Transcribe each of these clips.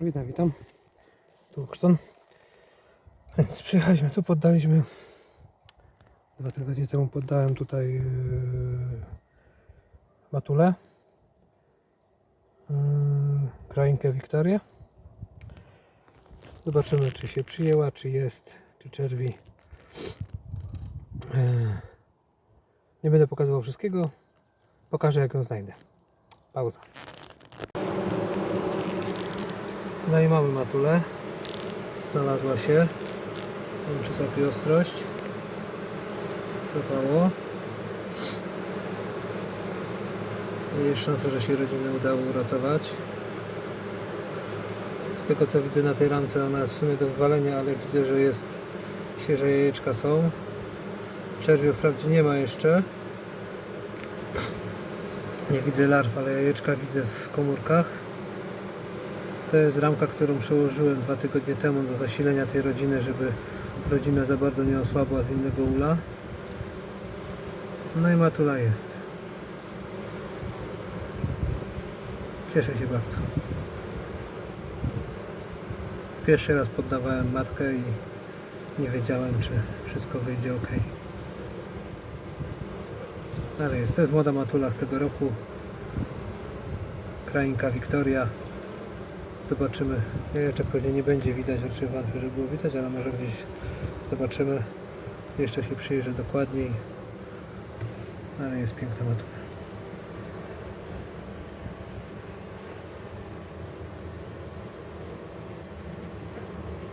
Witam, witam. Tu Krzton. Więc przyjechaliśmy tu, poddaliśmy. Dwa tygodnie temu poddałem tutaj yy, matulę. Yy, krainkę. Zobaczymy, czy się przyjęła, czy jest, czy czerwi. Yy, nie będę pokazywał wszystkiego. Pokażę, jak ją znajdę. Pauza. No i mamy matulę. Znalazła się. Muszę sobie ostrość. Trwało. Jest szansa, że się rodzinę udało uratować. Z tego co widzę na tej ramce ona jest w sumie do wywalenia, ale widzę, że jest świeże jajeczka są. Czerwiu wprawdzie nie ma jeszcze. Nie widzę larw, ale jajeczka widzę w komórkach. To jest ramka, którą przełożyłem dwa tygodnie temu do zasilenia tej rodziny, żeby rodzina za bardzo nie osłabła z innego ula. No i matula jest. Cieszę się bardzo. Pierwszy raz poddawałem matkę i nie wiedziałem, czy wszystko wyjdzie ok. Ale jest. To jest młoda matula z tego roku. Krainka Wiktoria. Zobaczymy. Jajeczek pewnie nie będzie widać, raczej wątpię, że było widać, ale może gdzieś zobaczymy. Jeszcze się przyjrzę dokładniej. Ale jest piękna matula.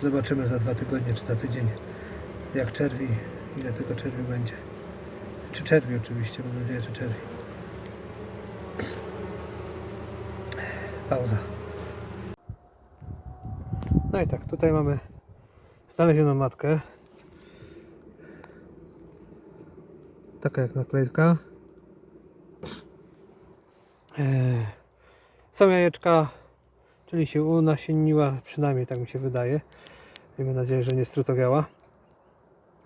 Zobaczymy za dwa tygodnie czy za tydzień jak czerwi, ile tego czerwi będzie. Czy czerwi oczywiście, mam nadzieję, że czerwi. Pauza. No i tak, tutaj mamy znalezioną matkę. Taka jak naklejka. Eee, Są jajeczka, czyli się unasienniła, przynajmniej tak mi się wydaje. Miejmy nadzieję, że nie strutowiała.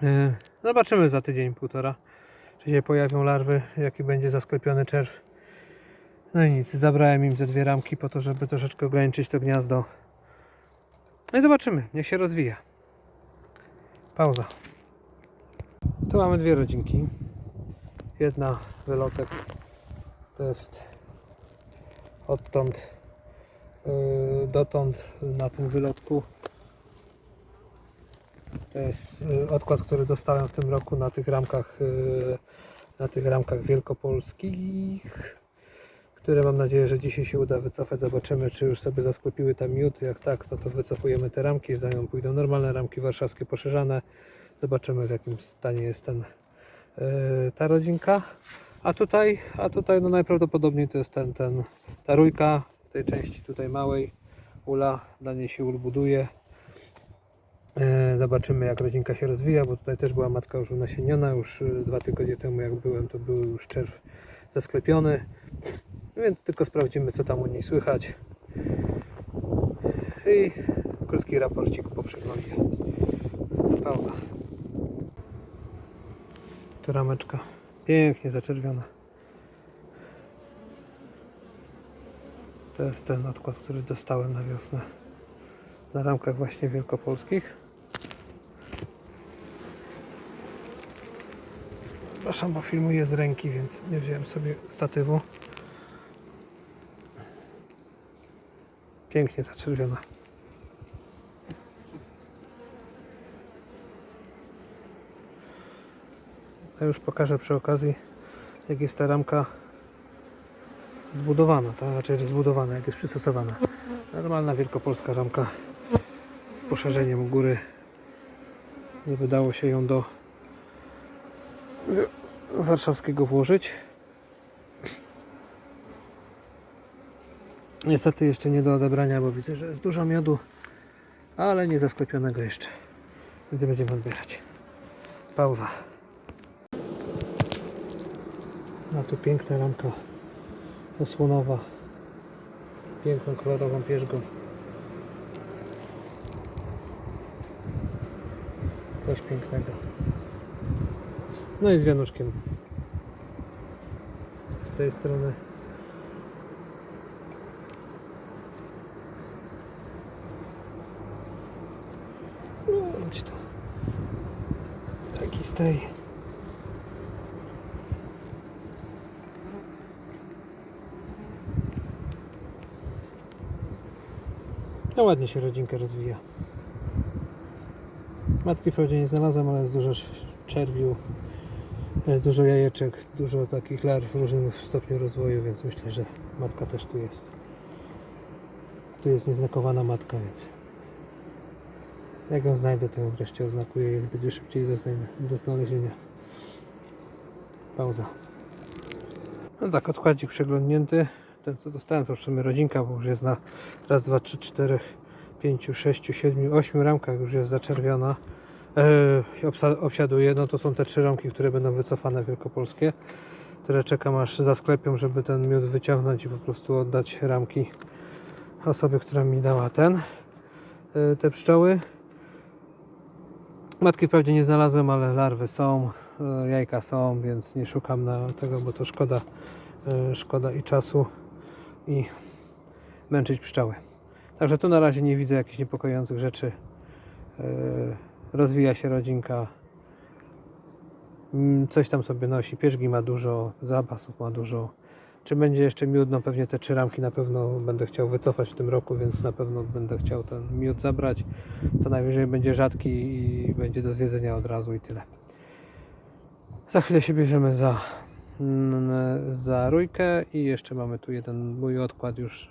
Eee, Zobaczymy za tydzień, półtora, czy się pojawią larwy, jaki będzie zasklepiony czerw. No i nic, zabrałem im ze dwie ramki po to, żeby troszeczkę ograniczyć to gniazdo. No i zobaczymy, niech się rozwija. Pauza. Tu mamy dwie rodzinki. Jedna wylotek to jest odtąd yy, dotąd na tym wylotku. To jest yy, odkład, który dostałem w tym roku na tych ramkach yy, na tych ramkach wielkopolskich które mam nadzieję, że dzisiaj się uda wycofać. Zobaczymy, czy już sobie zasklepiły tam miód. Jak tak, to, to wycofujemy te ramki, za nią pójdą normalne ramki warszawskie poszerzane. Zobaczymy w jakim stanie jest ten, yy, ta rodzinka. A tutaj, a tutaj no najprawdopodobniej to jest ten, ten, ta rójka w tej części tutaj małej ula, dla niej się ul buduje. E, Zobaczymy jak rodzinka się rozwija, bo tutaj też była matka już unasieniona, już e, dwa tygodnie temu jak byłem to był już czerw zasklepiony, więc tylko sprawdzimy co tam u niej słychać i krótki raporcik po przeglądzie. Pauza. Tu rameczka pięknie zaczerwiona. To jest ten odkład, który dostałem na wiosnę na ramkach właśnie wielkopolskich. Przepraszam, bo filmuję z ręki, więc nie wziąłem sobie statywu. Pięknie zaczerwiona. A już pokażę przy okazji, jak jest ta ramka zbudowana, ta znaczy zbudowana, jak jest przystosowana. Normalna wielkopolska ramka z poszerzeniem góry. Nie wydało się ją do warszawskiego włożyć. Niestety jeszcze nie do odebrania, bo widzę, że jest dużo miodu, ale nie zasklepionego jeszcze. Więc będziemy odbierać. Pauza. A tu piękna ramka osłonowa. Piękną kolorową pierzgą. Coś pięknego. No i z wianuszkiem. Z tej strony. Chodź tu. Taki z tej. No ładnie się rodzinka rozwija. Matki wprawdzie nie znalazłem, ale jest dużo czerwiu, e, dużo jajeczek, dużo takich larw w różnym stopniu rozwoju, więc myślę, że matka też tu jest. Tu jest nieznakowana matka, więc jak ją znajdę, to ją wreszcie oznakuję i będzie szybciej do, znaj- do znalezienia. Pauza. No tak, odkładzik przeglądnięty. Ten co dostałem to w sumie rodzinka, bo już jest na raz, dwa, trzy, cztery, pięciu, sześciu, siedmiu, ośmiu ramkach już jest zaczerwiona. Yy, obsa- obsiaduje, no to są te trzy ramki, które będą wycofane wielkopolskie. Które czekam aż zasklepią, żeby ten miód wyciągnąć i po prostu oddać ramki osobie, która mi dała ten, yy, te pszczoły. Matki wprawdzie nie znalazłem, ale larwy są, yy, jajka są, więc nie szukam na tego, bo to szkoda, yy, szkoda i czasu i męczyć pszczoły. Także tu na razie nie widzę jakichś niepokojących rzeczy. Yy, Rozwija się rodzinka. Mm, Coś tam sobie nosi. Pierzgi ma dużo, zapasów ma dużo. Czy będzie jeszcze miód? No pewnie te trzy ramki na pewno będę chciał wycofać w tym roku, więc na pewno będę chciał ten miód zabrać. Co najwyżej będzie rzadki i będzie do zjedzenia od razu i tyle. Za chwilę się bierzemy za, za rójkę i jeszcze mamy tu jeden mój odkład już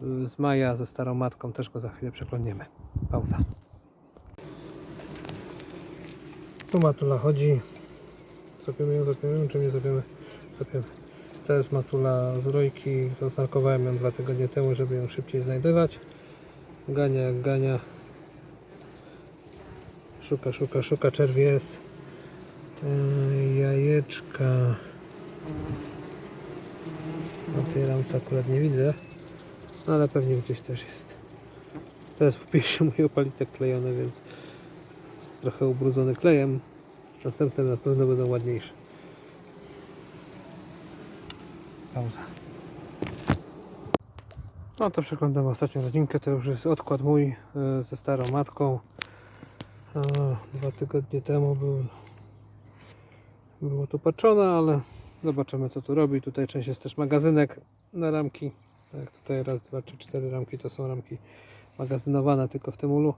z, z maja ze starą matką. Też go za chwilę przekloniemy. Pauza. Tu matula chodzi. Zapiemy ją, zapiemy ją, czy nie zapiemy? Zapiemy. To jest matula z rójki. Zaznakowałem ją dwa tygodnie temu, żeby ją szybciej znajdywać. Gania jak gania. Szuka, szuka, szuka. Czerw jest. Jajeczka. Na tej lampce akurat nie widzę. No ale pewnie gdzieś też jest. Jest po pierwsze mój opalitek klejony, więc trochę ubrudzony klejem. Następne na pewno będą ładniejsze. Pauza. No to przeglądam ostatnią rodzinkę. To już jest odkład mój e, ze starą matką. E, Dwa tygodnie temu był, było tu patrzone, ale zobaczymy co tu robi. Tutaj część jest też magazynek na ramki. Tak, tutaj raz, dwa, trzy, cztery ramki to są ramki magazynowane tylko w tym ulu.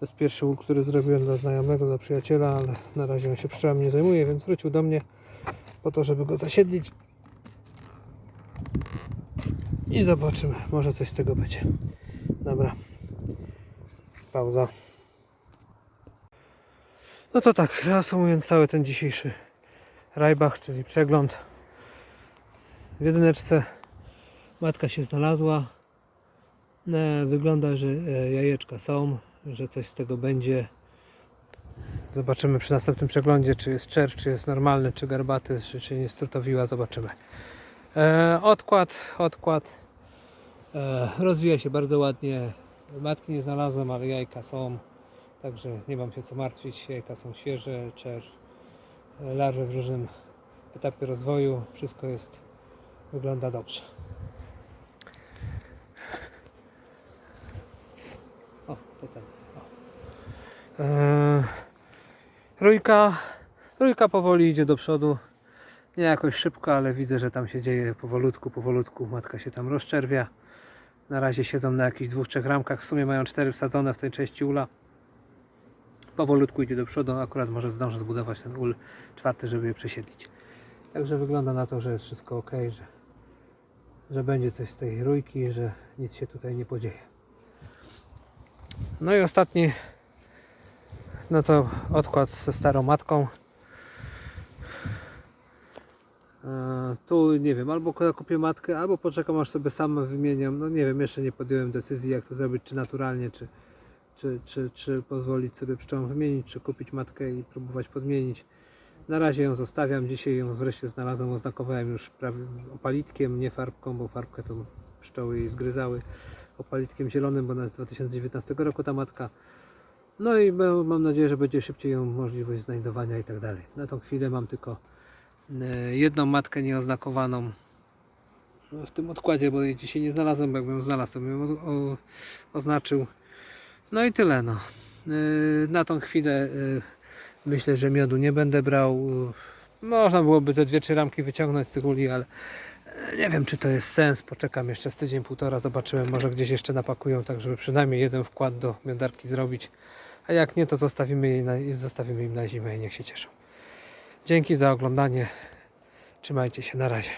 To jest pierwszy ul, który zrobiłem dla znajomego, dla przyjaciela, ale na razie on się pszczołami nie zajmuje, więc wrócił do mnie po to, żeby go zasiedlić. I zobaczymy, może coś z tego będzie. Dobra. Pauza. No to tak, reasumując cały ten dzisiejszy rajbach, czyli przegląd. W jedyneczce matka się znalazła. E, Wygląda, że e, jajeczka są, że coś z tego będzie. Zobaczymy przy następnym przeglądzie, czy jest czerw, czy jest normalny, czy garbaty, czy, czy nie strutowiła. Zobaczymy. E, odkład, odkład. E, rozwija się bardzo ładnie. Matki nie znalazłem, ale jajka są. Także nie mam się co martwić. Jajka są świeże, czerw, e, larwy w różnym etapie rozwoju. Wszystko jest, wygląda dobrze. O, to ten. O. Eee, rójka, rójka powoli idzie do przodu. Nie jakoś szybko, ale widzę, że tam się dzieje powolutku, powolutku. Matka się tam rozczerwia. Na razie siedzą na jakichś dwóch, trzech ramkach. W sumie mają cztery wsadzone w tej części ula. Powolutku idzie do przodu. Akurat może zdążę zbudować ten ul czwarty, żeby je przesiedlić. Także wygląda na to, że jest wszystko ok, że, że będzie coś z tej rójki, że nic się tutaj nie podzieje. No i ostatni, no to odkład ze starą matką. Tu nie wiem, albo kupię matkę, albo poczekam aż sobie sam wymienię. No nie wiem, jeszcze nie podjąłem decyzji jak to zrobić, czy naturalnie, czy, czy, czy, czy pozwolić sobie pszczołom wymienić, czy kupić matkę i próbować podmienić. Na razie ją zostawiam, dzisiaj ją wreszcie znalazłem, oznakowałem już prawie opalitkiem, nie farbką, bo farbkę to pszczoły jej zgryzały opalitkiem zielonym, bo ona jest z 2019 roku ta matka. No i mam nadzieję, że będzie szybciej ją możliwość znajdowania i tak dalej. Na tą chwilę mam tylko e, jedną matkę nieoznakowaną w tym odkładzie, bo jej dzisiaj nie znalazłem, bo jakbym znalazł, to bym o, o, oznaczył. No i tyle no. Yy, Na tą chwilę yy, myślę, że miodu nie będę brał. Można byłoby te dwie, trzy ramki wyciągnąć z tych uli, ale nie wiem, czy to jest sens. Poczekam jeszcze z tydzień, półtora, zobaczymy. Może gdzieś jeszcze napakują, tak żeby przynajmniej jeden wkład do miodarki zrobić. A jak nie, to zostawimy, na, zostawimy im na zimę i niech się cieszą. Dzięki za oglądanie. Trzymajcie się, na razie.